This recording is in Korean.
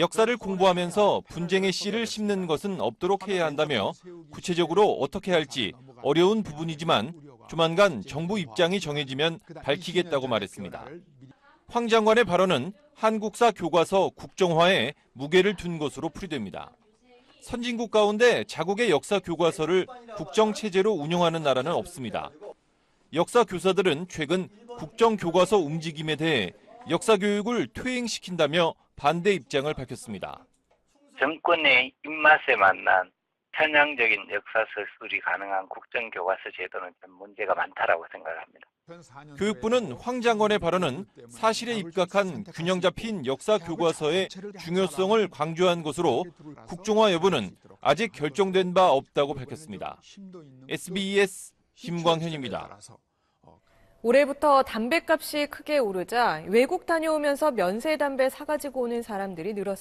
역사를 공부하면서 분쟁의 씨를 심는 것은 없도록 해야 한다며 구체적으로 어떻게 할지 어려운 부분이지만 조만간 정부 입장이 정해지면 밝히겠다고 말했습니다. 황 장관의 발언은 한국사 교과서 국정화에 무게를 둔 것으로 풀이됩니다. 선진국 가운데 자국의 역사 교과서를 국정 체제로 운영하는 나라는 없습니다. 역사 교사들은 최근 국정 교과서 움직임에 대해 역사 교육을 퇴행시킨다며 반대 입장을 밝혔습니다. 정권의 입맛에 맞는 편향적인 역사 서술이 가능한 국정교과서 제도는 좀 문제가 많다라고 생각합니다. 교육부는 황 장관의 발언은 사실에 입각한 균형 잡힌 역사 교과서의 중요성을 강조한 것으로 국정화 여부는 아직 결정된 바 없다고 밝혔습니다. SBS 김광현입니다. 올해부터 담배값이 크게 오르자 외국 다녀오면서 면세 담배 사가지고 오는 사람들이 늘었습니다.